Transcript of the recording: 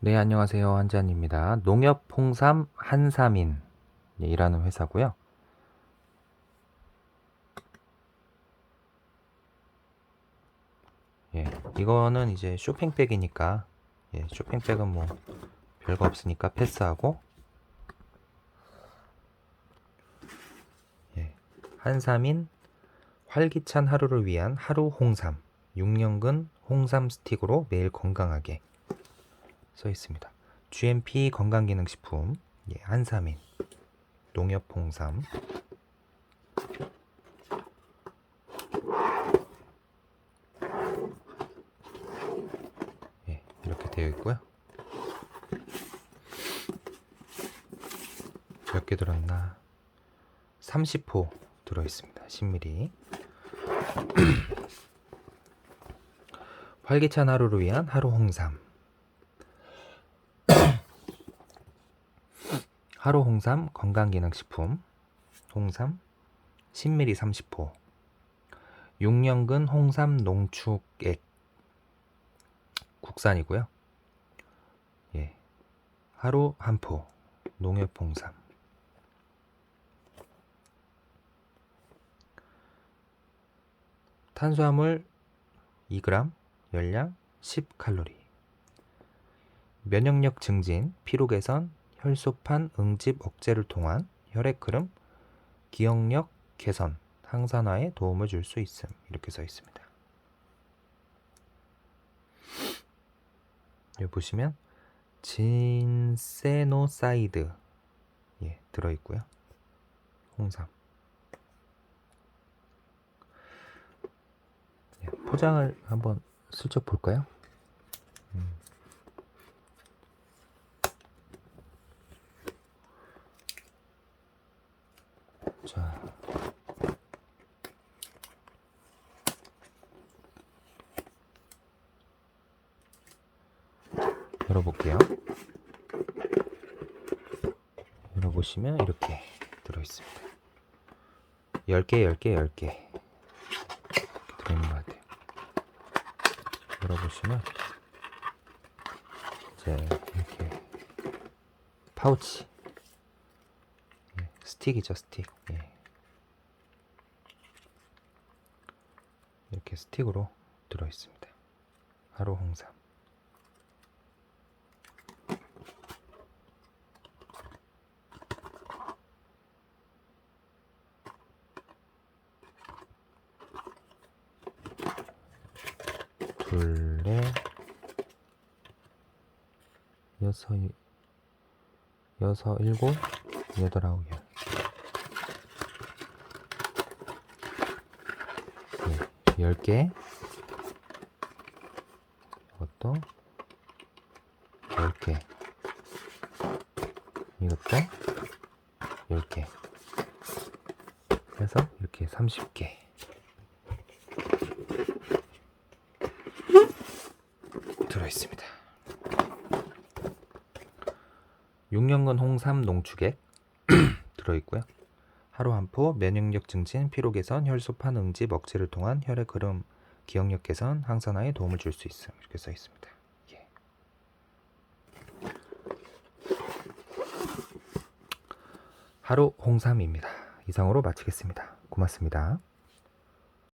네, 안녕하세요. 한지안입니다. 농협 홍삼 한삼인 예, 이라는 회사고요. 예, 이거는 이제 쇼핑백이니까 예, 쇼핑백은 뭐 별거 없으니까 패스하고 예, 한삼인 활기찬 하루를 위한 하루 홍삼 6년근 홍삼 스틱으로 매일 건강하게 써 있습니다. GMP 건강기능식품 예, 한삼인 농협 홍삼 예, 이렇게 되어 있고요. 몇 개 들었나? 30호 들어 있습니다. 10ml. 활기찬 하루를 위한 하루 홍삼. 하루 홍삼 건강기능식품 홍삼 10ml 30호 6년근 홍삼 농축액 국산이고요. 예. 하루 한 포 농협 홍삼 탄수화물 2g 열량 10칼로리 면역력 증진, 피로 개선, 혈소판 응집 억제를 통한 혈액 흐름, 기억력 개선, 항산화에 도움을 줄 수 있음. 이렇게 써 있습니다. 여기 보시면 진세노사이드 예, 들어 있고요. 홍삼. 예, 포장을 한번 슬쩍 볼까요? 자. 열어볼게요. 열어보시면 이렇게 들어있습니다. 10개, 10개, 10개. 들어있는 것 같아요. 열어보시면 이제 이렇게 파우치 예, 스틱이죠 스틱. 예. 이렇게 스틱으로 들어 있습니다. 하루 홍삼. 둘넷. 여섯 이- 여섯 일곱 여덟 아홉 열 네, 열 개. 이것도 열 개. 이것도 열 개. 해서 이렇게 30개. 들어 있습니다. 6년근 홍삼 농축액 들어 있고요. 하루 한 포, 면역력 증진, 피로 개선, 혈소판 응집 억제를 통한 혈액 흐름, 기억력 개선, 항산화에 도움을 줄 수 있음. 이렇게 써 있습니다. 예. 하루 홍삼입니다. 이상으로 마치겠습니다. 고맙습니다.